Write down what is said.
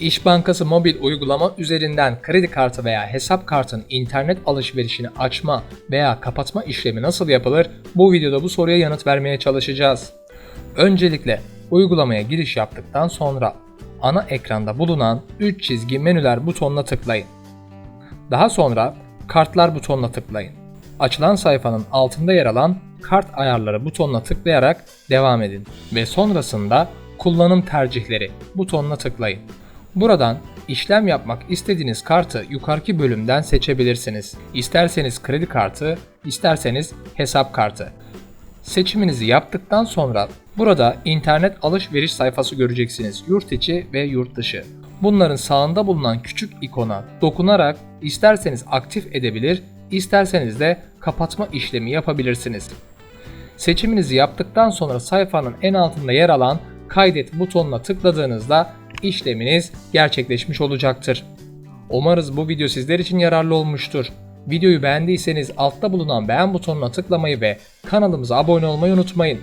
İş Bankası mobil uygulama üzerinden kredi kartı veya hesap kartın internet alışverişini açma veya kapatma işlemi nasıl yapılır? Bu videoda bu soruya yanıt vermeye çalışacağız. Öncelikle uygulamaya giriş yaptıktan sonra ana ekranda bulunan 3 çizgi menüler butonuna tıklayın. Daha sonra kartlar butonuna tıklayın. Açılan sayfanın altında yer alan kart ayarları butonuna tıklayarak devam edin ve sonrasında kullanım tercihleri butonuna tıklayın. Buradan işlem yapmak istediğiniz kartı yukarıki bölümden seçebilirsiniz. İsterseniz kredi kartı, isterseniz hesap kartı. Seçiminizi yaptıktan sonra burada internet alışveriş sayfası göreceksiniz. Yurt içi ve yurt dışı. Bunların sağında bulunan küçük ikona dokunarak isterseniz aktif edebilir, isterseniz de kapatma işlemi yapabilirsiniz. Seçiminizi yaptıktan sonra sayfanın en altında yer alan kaydet butonuna tıkladığınızda işleminiz gerçekleşmiş olacaktır. Umarız bu video sizler için yararlı olmuştur. Videoyu beğendiyseniz altta bulunan beğen butonuna tıklamayı ve kanalımıza abone olmayı unutmayın.